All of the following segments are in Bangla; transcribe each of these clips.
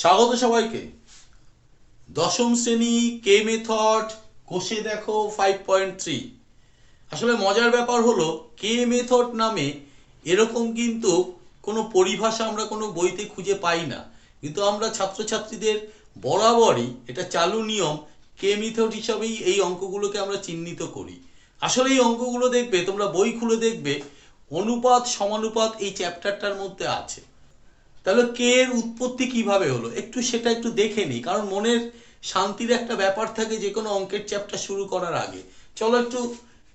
স্বাগত সবাইকে। দশম শ্রেণি কে মেথড কোষে দেখো ফাইভ পয়েন্ট থ্রি আসলে মজার ব্যাপার হলো কে মেথড নামে এরকম কিন্তু কোনো পরিভাষা আমরা কোনো বইতে খুঁজে পাই না। কিন্তু আমরা ছাত্রছাত্রীদের বরাবরই এটা চালু নিয়ম কে মেথড হিসাবেই এই অঙ্কগুলোকে আমরা চিহ্নিত করি। আসলে এই অঙ্কগুলো দেখবে, তোমরা বই খুলে দেখবে, অনুপাত সমানুপাত এই চ্যাপ্টারটার মধ্যে আছে। তাহলে কে এর উৎপত্তি কীভাবে হলো? একটু সেটা একটু দেখে নিই, কারণ মনের শান্তির একটা ব্যাপার থাকে যে কোনো অঙ্কের চ্যাপ্টার শুরু করার আগে। চলো একটু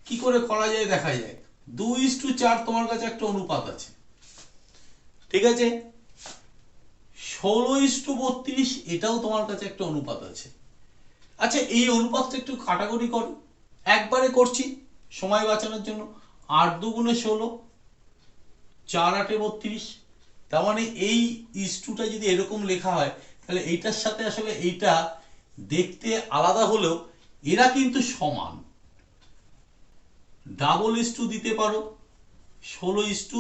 কি করে করা যায় দেখা যায় দুই ইস টু চার তোমার কাছে একটা অনুপাত আছে। ঠিক আছে? ষোলো ইস টু বত্রিশ, এটাও তোমার কাছে একটা অনুপাত আছে। আচ্ছা এই অনুপাতটা একটু কাটাকুটি কর। একবারে করছি সময় বাঁচানোর জন্য। আট দুগুণে ষোলো, চার আটে বত্রিশ তার মানে এই ইস্টুটা যদি এরকম লেখা হয়, তাহলে এইটার সাথে আসলে এইটা দেখতে আলাদা হলেও এরা কিন্তু সমান। ডাবল ইস্টু দিতে পারো, ষোলো ইস্টু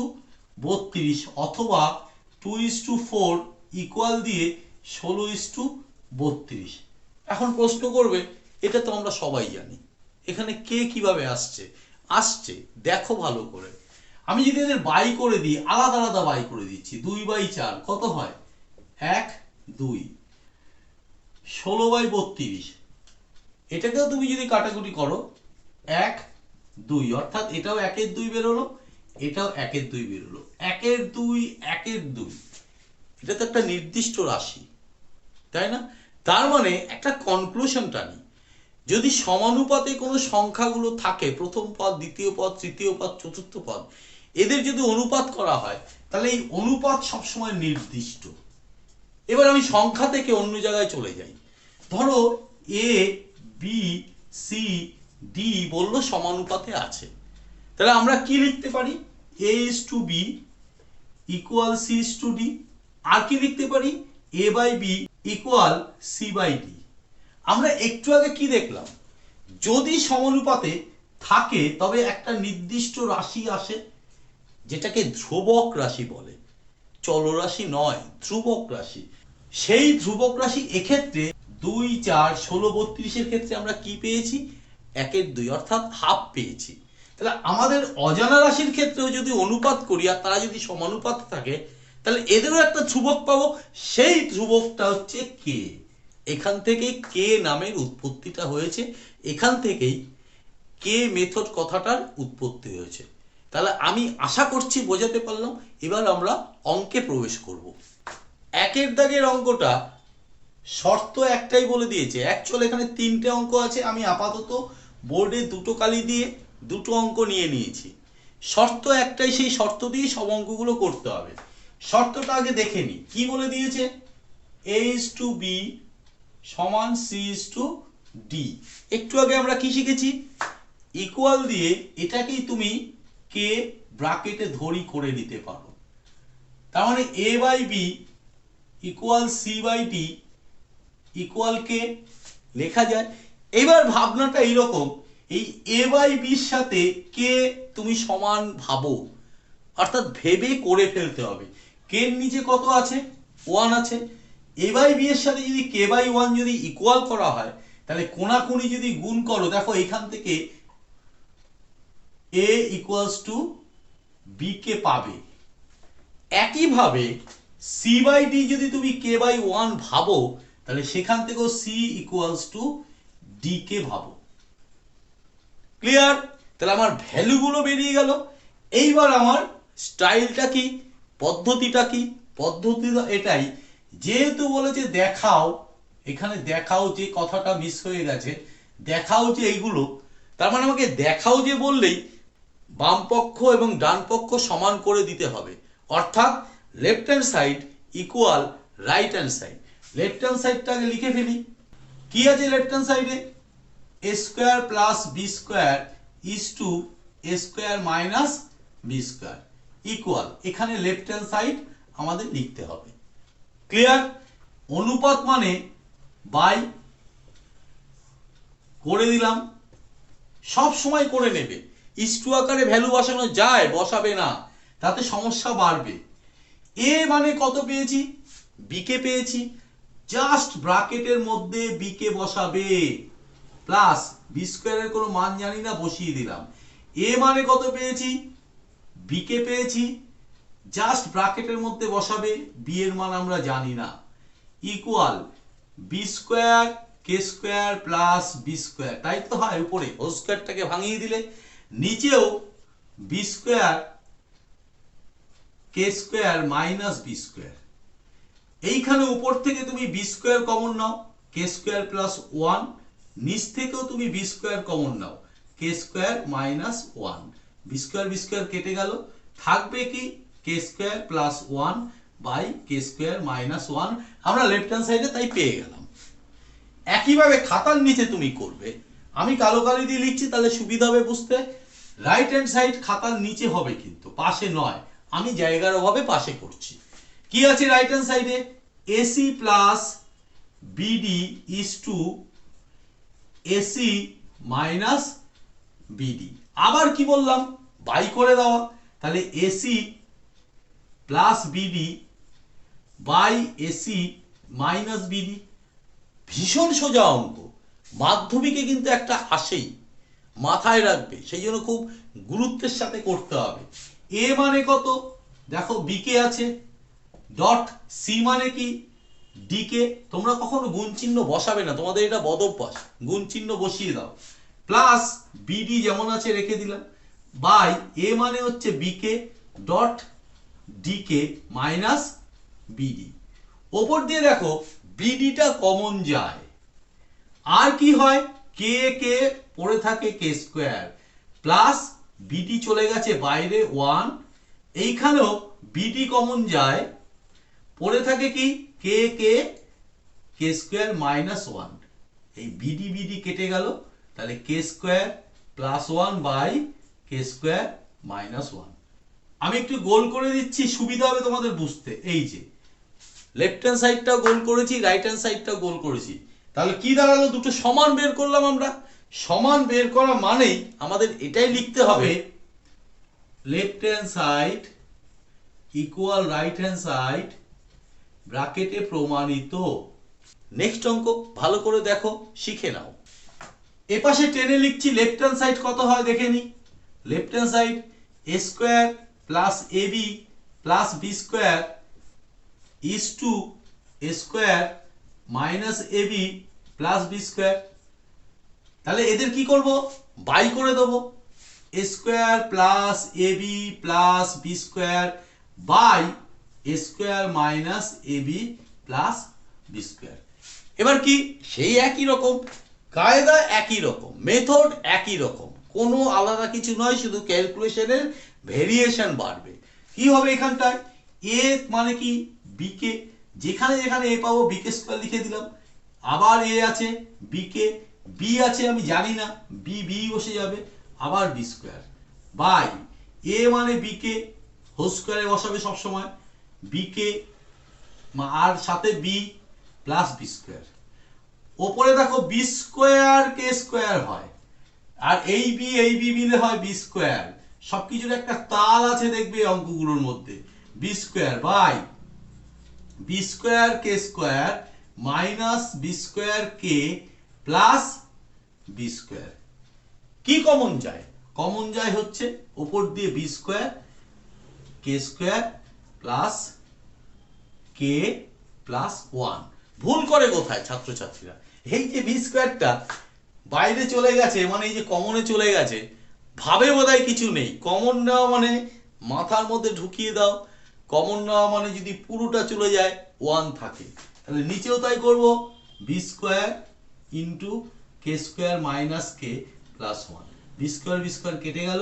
বত্রিশ, অথবা টু ইস্টু ফোর ইকুয়াল দিয়ে ষোলো ইস্টু বত্রিশ। এখন প্রশ্ন করবে, এটা তো আমরা সবাই জানি। এখানে কে কীভাবে আসছে? আসছে, দেখো ভালো করে। আমি যদি এদের বাই করে দিই, আলাদা আলাদা বাই করে দিচ্ছি, দুই বাই চার, কত হয়? এক, দুই। ষোলো বাই বত্রিশ। এটাকেও তুমি যদি কাটাকুটি করো, এক, দুই, অর্থাৎ এটাও একের দুই বেরোলো এটাও একের দুই বেরোলো একের দুই একের দুই। এটা তো একটা নির্দিষ্ট রাশি, তাই না? তার মানে একটা কনক্লুশন টানি যদি সমানুপাতে কোনো সংখ্যাগুলো থাকে, প্রথম পদ, দ্বিতীয় পদ, তৃতীয় পদ, চতুর্থ পদ এদের যদি অনুপাত করা হয়, তাহলে এই অনুপাত সবসময় নির্দিষ্ট। এবার আমি সংখ্যা থেকে অন্য জায়গায় চলে যাই। ধরো এ বি সি ডি বলল সমানুপাতে আছে। তাহলে আমরা কি লিখতে পারি? A is to B equal C is to D আর কি লিখতে পারি? A by B equal C by D আমরা একটু আগে কি দেখলাম? যদি সমানুপাতে থাকে, তবে একটা নির্দিষ্ট রাশি আসে। যেটাকে ধ্রুবক রাশি বলে। চলরাশি নয়, ধ্রুবক রাশি। সেই ধ্রুবক রাশি এক্ষেত্রে দুই, চার, ষোলো, বত্রিশের ক্ষেত্রে আমরা কি পেয়েছি? একের দুই, অর্থাৎ হাফ পেয়েছি। তাহলে আমাদের অজানা রাশির ক্ষেত্রেও যদি অনুপাত করি আর তারা যদি সমানুপাত থাকে, তাহলে এদেরও একটা ধ্রুবক পাবো। সেই ধ্রুবকটা হচ্ছে কে এখান থেকেই কে নামের উৎপত্তিটা হয়েছে। এখান থেকেই কে মেথড কথাটার উৎপত্তি হয়েছে। তাহলে আমি আশা করছি বোঝাতে পারলাম, এবার আমরা অঙ্কে প্রবেশ করব। একের দাগের অঙ্কটা শর্ত একটাই বলে দিয়েছে অ্যাকচুয়াল এখানে তিনটে অঙ্ক আছে, আমি আপাতত বোর্ডে দুটো কালি দিয়ে দুটো অঙ্ক নিয়ে নিয়েছি। শর্ত একটাই, সেই শর্ত দিয়ে সব অঙ্কগুলো করতে হবে। শর্তটা আগে দেখে নিই, কি বলে দিয়েছে? এ ইস টু বি সমান সি ইস টু ডি একটু আগে আমরা কি শিখেছি? ইকুয়াল দিয়ে এটাকেই তুমি কে ব্রাকেটে ধরি করে নিতে পারো। তার মানে A by B equal C by D equal K লেখা যায়। এবার ভাবনাটা এইরকম, এই এ বাই বির সাথে কে তুমি সমান ভাবো, অর্থাৎ ভেবে করে ফেলতে হবে। কে নিচে কত আছে? ওয়ান আছে। এ বাই বি এর সাথে যদি কে বাই ওয়ান যদি ইকুয়াল করা হয়, তাহলে কোনাকুনি যদি গুণ করো, দেখো এখান থেকে A equals to B K পাবে। একইভাবে সি বাই ডি যদি তুমি কে বাই ওয়ান ভাবো, তাহলে সেখান থেকেও C equals to D K ভাবো। ক্লিয়ার তাহলে আমার ভ্যালুগুলো বেরিয়ে গেল। এইবার আমার স্টাইলটা কি, পদ্ধতিটা কি? পদ্ধতিটা এটাই। যেহেতু বলেছে দেখাও, এখানে দেখাও যে কথাটা মিস হয়ে গেছে, দেখাও যে এইগুলো, তার মানে আমাকে দেখাও যে বললেই বাম পক্ষ এবং ডান পক্ষ সমান করে দিতে হবে। অর্থাৎ left hand side equal right hand side left hand সাইডটাকে লিখে ফেলি। কি আছে লেফট হ্যান্ড সাইডে A square plus B square is to A square minus B square equal এখানে লেফট হ্যান্ড সাইড আমাদের লিখতে হবে। ক্লিয়ার অনুপাত মানে বাই করে দিলাম। সব সময় করে নেবে। ইস্টু আকারে ভ্যালু বসানো যায়, বসাবে না। তাতে সমস্যা বাড়বে। এ মানে কত পেয়েছি? বিকে পেয়েছি। জাস্ট ব্রাকেটের মধ্যে বি কে বসাবে। প্লাস বি স্কোয়ারের কোনো মান জানি না, বসিয়ে দিলাম। এ মানে কত পেয়েছি? বি কে পেয়েছি। জাস্ট ব্রাকেটের মধ্যে বসাবে। বি এর মান আমরা জানি না। Equal B square K square plus B square তাই তো হয় উপরে। হোল স্কোয়ারটাকে ভাঙিয়ে দিলে নিচেও B square K square minus B square এইখানে উপর থেকে তুমি বি স্কোয়ার কমন নাও কে স্কোয়ার প্লাস ওয়ান নিচ থেকেও তুমি বি স্কোয়ার কমন নাও K square minus one B square B square কেটে গেল, থাকবে কি K square plus one by K square minus one আমরা লেফট হ্যান্ড সাইডে তাই পেয়ে গেলাম। একইভাবে খাতার নিচে তুমি করবে আমি কালো কালি দিয়ে লিখছি, তাহলে সুবিধা হবে বুঝতে? রাইট হ্যান্ড সাইড খাতার নিচে হবে কিন্তু, পাশে নয়। আমি জায়গার অভাবে পাশে করছি। কি আছে রাইট হ্যান্ড সাইডে AC plus BD is to AC minus BD আবার কি বললাম? বাই করে দেওয়া। তাহলে AC plus BD by AC minus BD ভীষণ সোজা অঙ্ক। মাধ্যমিকে কিন্তু একটা আসেই মাথায় রাখবে, সেই জন্য খুব গুরুত্বের সাথে করতে হবে। এ মানে কত? দেখো বিকে আছে ডট সি মানে কি? ডিকে তোমরা কখনো গুণ চিহ্ন বসাবে না, তোমাদের এটা বদ অভ্যাস, গুণ চিহ্ন বসিয়ে দাও। প্লাস বিডি যেমন আছে, রেখে দিলাম। বাই এ মানে হচ্ছে BK dot DK minus BD ওপর দিয়ে দেখো বিডিটা কমন যায়। আর কি হয়? কে কে পড়ে থাকে কে স্কোয়ার প্লাস বিটি চলে গেছে বাইরে ওয়ান এইখানেও বিডি কমন যায়। পড়ে থাকে কি? K K K square minus one এই বিডি বিডি কেটে গেল। তাহলে K square plus one by K square minus one আমি একটু গোল করে দিচ্ছি, সুবিধা হবে তোমাদের বুঝতে। এই যে লেফট হ্যান্ড সাইডটা গোল করেছি রাইট হ্যান্ড সাইডটা গোল করেছি। তাহলে কি দাঁড়াল? দুটো সমান বের করলাম আমরা। সমান বের করা মানেই আমাদের এটাই লিখতে হবে left hand side equal right hand side ব্র্যাকেটে প্রমাণিত। নেক্সট অঙ্ক ভালো করে দেখো, শিখে নাও। এপাশে টেনে লিখছি লেফট হ্যান্ড সাইড কত হয় দেখে নি। Left hand side A square plus A B plus B square is to A square minus A B plus B square. তাহলে এদের কি করব? বাই করে দেবো। A square plus A B plus B square by A square minus A B plus B square. এবার কি? সেই একই রকম, কায়দা একই রকম, মেথড একই রকম, কোনো আলাদা কিছু নয়, শুধু ক্যালকুলেশনের ভেরিয়েশন বাড়বে। কি হবে এখানটায়? এ মানে কি? বিকে যেখানে যেখানে এ পাবো বিকে স্কোয়ার লিখে দিলাম। আবার এ আছে বিকে বি আছে, আমি জানি না বি বি বসে যাবে, আবার বি স্কোয়ার বাই এ মানে বিকে হোল স্কোয়ারে বসাবে সবসময়। বিকে আর সাথে বি প্লাস বি স্কোয়ার ওপরে দেখো বি স্কোয়ার কে স্কোয়ার হয়। আর এই বি এই বি মিলে হয় বি স্কোয়ার সবকিছুর একটা তাল আছে দেখবে অঙ্কগুলোর মধ্যে। B square by B square K square minus B square K plus B square কি কমন যায়? কমন যায় হচ্ছে ওপর দিয়ে B square K square plus K plus one ভুল করে কোথায় ছাত্রছাত্রীরা? এই যে বি স্কোয়ারটা বাইরে চলে গেছে মানে এই যে কমনে চলে গেছে ভাবে বোধহয় কিছু নেই। কমন নেওয়া মানে মাথার মধ্যে ঢুকিয়ে দাও। কমন নেওয়া মানে যদি পুরোটা চলে যায় ওয়ান থাকে। তাহলে নিচেও তাই করব B square into K square minus K plus one B square B square কেটে গেল,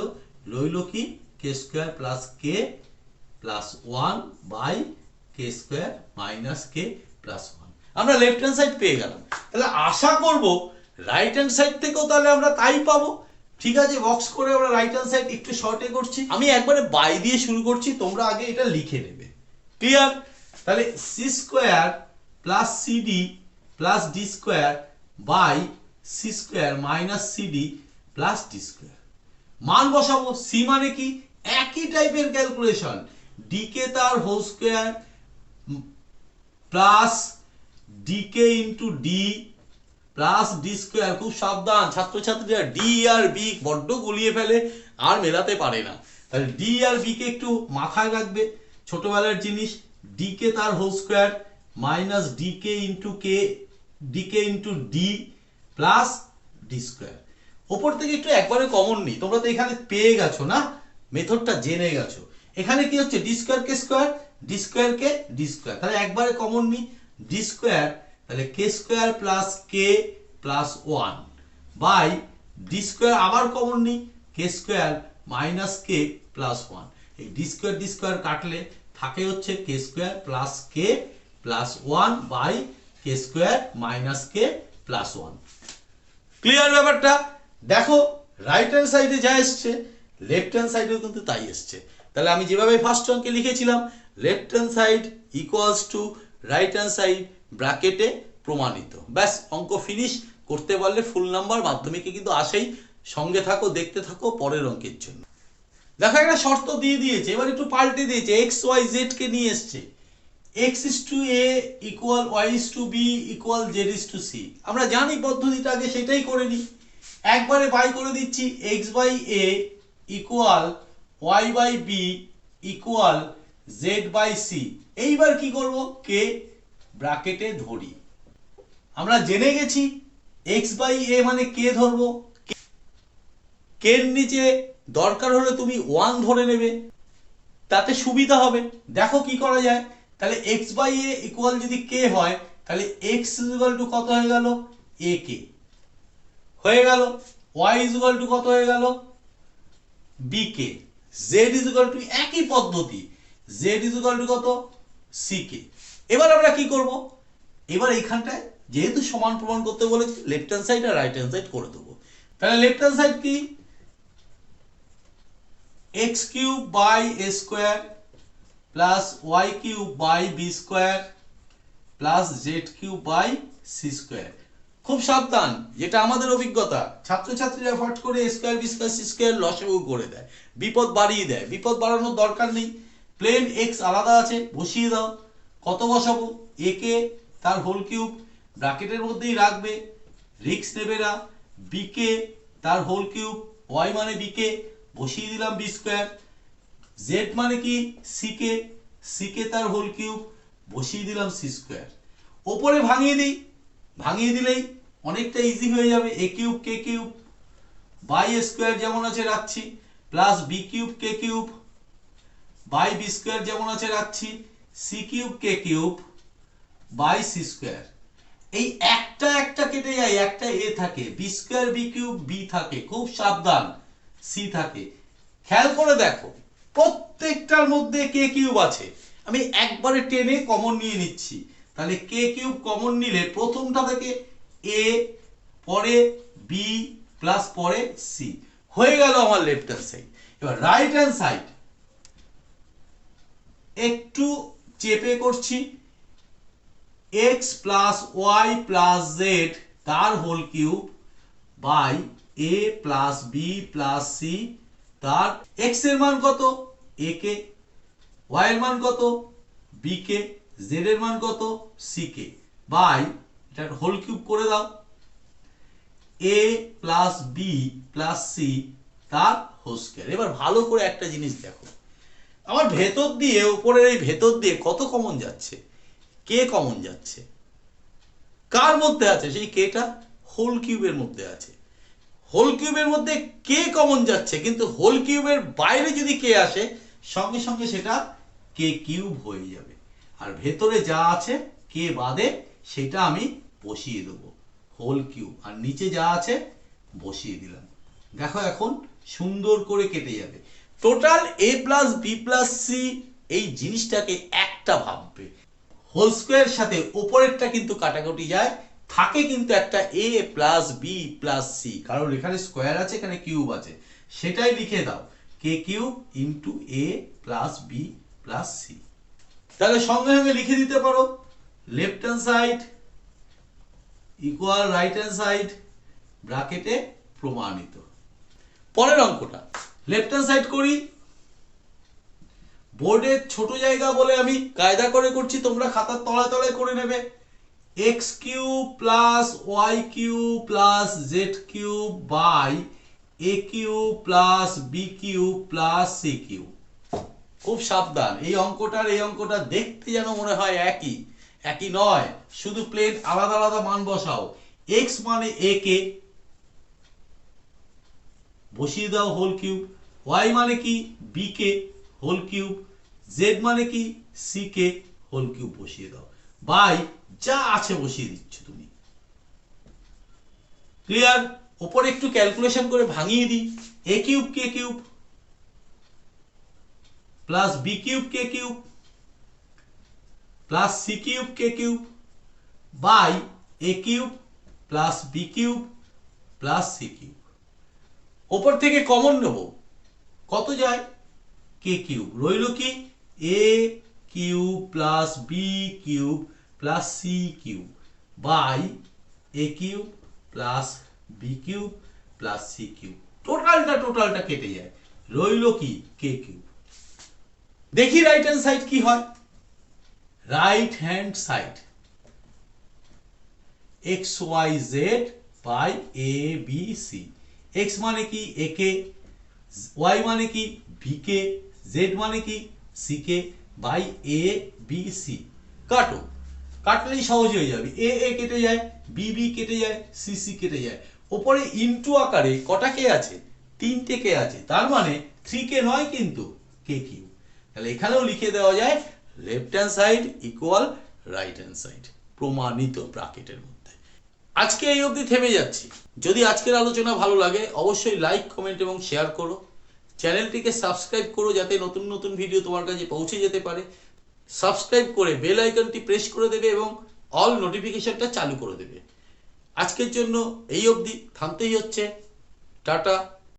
রইল কি? K square plus K plus one by K square minus K plus one আমরা লেফট হ্যান্ড সাইড পেয়ে গেলাম। তাহলে আশা করব রাইট হ্যান্ড সাইড থেকেও তাহলে আমরা তাই পাবো। ঠিক আছে বক্স করে আমরা রাইট হ্যান্ড সাইড একটু শর্টে করছি। আমি একবারে বাই দিয়ে শুরু করছি, তোমরা আগে এটা লিখে নেবে। ক্লিয়ার তাহলে C square plus CD plus D square by C square minus CD plus D square মান বসাবো সি মানে কি? একই টাইপের ক্যালকুলেশন ডি কে তার whole square plus D DK into D plus D square খুব সাবধান। ছাত্রছাত্রীরা ডি আর বি বড্ড গুলিয়ে ফেলে, আর মেলাতে পারে না। তাহলে ডি আর বি কে একটু মাথায় রাখবে। ছোটবেলার জিনিস ডি কে তার whole square minus D K into K D K into D plus D square ওপর থেকে একটু একবারে কমন নেই। তোমরা তো এখানে পেয়ে গেছো না? মেথডটা জেনে গেছো। এখানে কি হচ্ছে? D square K square D square K D square তাহলে একবারে কমন নি ডি স্কোয়ার তাহলে K square plus K plus one by D square আবার কমন নি K square minus K plus one এই ডি স্কোয়ার ডি স্কোয়ার কাটলে থাকে হচ্ছে K square plus K plus one by K square minus K plus one clear ব্যাপারটা? দেখো রাইট হ্যান্ড সাইডে যা এসছে লেফট হ্যান্ড সাইডেও কিন্তু তাই এসছে। তাহলে আমি যেভাবে ফার্স্ট অঙ্কে লিখেছিলাম left hand side equals to right hand side ব্র্যাকেটে প্রমাণিত। ব্যাস, অঙ্ক ফিনিশ করতে পারলে ফুল নাম্বার মাধ্যমিকে কিন্তু আসেই। সঙ্গে থাকো, দেখতে থাকো পরের অঙ্কের জন্য। দেখো, একটা শর্ত দিয়ে দিয়েছে, এবার একটু পাল্টে দিয়েছে এক্স ওয়াই জেড কে নিয়ে এসছে। X is to A equal Y is to B equal Z is to C আমরা জানি পদ্ধতিটা আগে সেটাই করে নিই। একবারে বাই করে দিচ্ছি X by A equal Y by B equal Z by C এইবার কি করব? কে ব্র্যাকেটে ধরি। আমরা জেনে গেছি এক্স বাই এ মানে কে ধরবো? কের নিচে দরকার হলে তুমি ওয়ান ধরে নেবে। তাতে সুবিধা হবে। দেখো কি করা যায়। তাহলে এক্স বাই এ ইকুয়াল যদি কে হয়, তাহলে এক্স ইকুয়াল টু কত হয়ে গেল? এ কে হয়ে গেল। ওয়াই ইকুয়াল টু কত হয়ে গেল? B K Z equal to একই পদ্ধতি। জেড ইকুয়াল টু কত? সি কে এবার আমরা কি করব? এবার এইখানটায় যেহেতু সমান প্রমাণ করতে বলেছি লেফট হ্যান্ড সাইড আর রাইট হ্যান্ড সাইড করে দেবো। তাহলে লেফট হ্যান্ড সাইড কি? X cube by A square plus Y cube by B square plus Z cube by C square খুব সাবধান, যেটা আমাদের অভিজ্ঞতা। ছাত্রছাত্রীরা ফট করে square B square C square লসেও করে দেয়। বিপদ বাড়িয়ে দেয়। বিপদ বাড়ানোর দরকার নেই। প্লেন এক্স আলাদা আছে, বসিয়ে দাও। কত বসাবো? এ কে, তার হোল কিউব ব্র্যাকেটের মধ্যেই রাখবে। রিক্স নেবে না। বি কে, তার হোল কিউব ওয়াই মানে বি কে, বসিয়ে দিলাম বি স্কোয়ার জেড মানে কি? সি কে সি কে তার হোল কিউব বসিয়ে দিলাম সি স্কোয়ার ওপরে ভাঙিয়ে দিই। ভাঙিয়ে দিলেই অনেকটা ইজি হয়ে যাবে। A cube K cube by square যেমন আছে রাখছি plus B cube K cube by B square যেমন আছে রাখছি। C cube K cube by C square এই একটা একটা কেটে যায়, একটা এ থাকে B square B cube B থাকে, খুব সাবধান সি থাকে। খেয়াল করে দেখো, প্রত্যেকটার মধ্যে কে কিউব আছে। আমি একবারে টেনে কমন নিয়ে নিচ্ছি। তাহলে কে কিউব কমন নিলে প্রথমটা থেকে এ পরে বি প্লাস পরে সি হয়ে গেল আমার লেফট হ্যান্ড সাইড এবার রাইট হ্যান্ড সাইড একটু চেপে করছি। X plus Y plus Z তার whole cube by A plus B plus C তার এক্সের মান কত? এ কে। ওয়াই এর মান কত? B K. জেড এর মান কত? C K. বাই এটার হোল কিউব করে দাও। A plus B plus C তার হোল স্কয়ার এবার ভালো করে একটা জিনিস দেখো। আমার ভেতর দিয়ে, উপরের এই ভেতর দিয়ে কত কমন যাচ্ছে? কে কমন যাচ্ছে? কার মধ্যে আছে? সেই কেটা হোল কিউবের মধ্যে আছে। হোল কিউবের মধ্যে কে কমন যাচ্ছে? কিন্তু হোল কিউবের বাইরে যদি কে আসে, সঙ্গে সঙ্গে সেটা কে কিউব হয়ে যাবে। আর ভেতরে যা আছে, কে বাদে, সেটা আমি বসিয়ে দেবো। হোল কিউব আর নিচে যা আছে, বসিয়ে দিলাম। দেখো এখন সুন্দর করে কেটে যাবে। Total A plus B plus C এই জিনিসটাকে একটা ভাববে। হোল স্কোয়ার সাথে ওপরেরটা কিন্তু কাটাকুটি যায়, থাকে কিন্তু একটা A plus B plus C কারণ এখানে স্কোয়ার আছে, এখানে কিউব আছে। সেটাই লিখে দাও। K cube into A plus B plus C তাহলে সঙ্গে সঙ্গে লিখে দিতে পারো। Left hand side equal right hand side ব্র্যাকেটে প্রমাণিত। পরের অঙ্কটা। লেফট হ্যান্ড সাইড করি। বোর্ডের ছোট জায়গা বলে আমি কায়দা করে করছি, তোমরা খাতার তলায় তলায় করে নেবে। X cube plus Y cube plus Z cube by A cube plus B cube plus C cube খুব সাবধান, এই অঙ্কটার, এই অঙ্কটা দেখতে যেন মনে হয় একই। একই নয়, শুধু প্লেন আলাদা আলাদা মান বসাও। এক্স মানে এ কে। বসিয়ে দাও হোল কিউব ওয়াই মানে কি? B K whole cube Z মানে কি? সি কে হোল কিউব বসিয়ে দাও। বাই যা আছে বসিয়ে দিচ্ছ তুমি। ক্লিয়ার ওপরে একটু ক্যালকুলেশন করে ভাঙিয়ে দিই। A cube K cube plus B cube K cube plus C cube K cube by A cube plus B cube plus C cube ওপর থেকে কমন নেব। কত যায়? K cube. রইল কি? A cube plus B cube plus C cube by A cube plus B cube plus C cube. টোটালটা টোটালটা কেটে যায়। রইল কি? K cube. দেখি রাইট হ্যান্ড সাইড কি হয়? Right hand side X Y Z by A B C X মানে কি? এ কে ওয়াই মানে কি? ভি কে জেড মানে কি? C K by A B C কাটো। কাটলেই সহজ হয়ে যাবে। এ এ কেটে যায় বি বি কেটে যায় সি সি কেটে যায়। ওপরে ইনটু আকারে কটা কে আছে? তিনটে কে আছে। তার মানে থ্রি কে নয় কিন্তু কে কিউ তাহলে এখানেও লিখে দেওয়া যায় left hand side equal right hand side প্রমাণিত ব্রাকেটের মধ্যে। আজকে এই অবধি থেমে যাচ্ছি। যদি আজকের আলোচনা ভালো লাগে, অবশ্যই লাইক কমেন্ট এবং শেয়ার করো। চ্যানেলটিকে সাবস্ক্রাইব করো যাতে নতুন নতুন ভিডিও তোমার কাছে পৌঁছে যেতে পারে। সাবস্ক্রাইব করে বেল আইকনটি প্রেস করে দেবে এবং অল নোটিফিকেশনটা চালু করে দেবে। আজকের জন্য এই অবধি। থামতেই হচ্ছে। টাটা।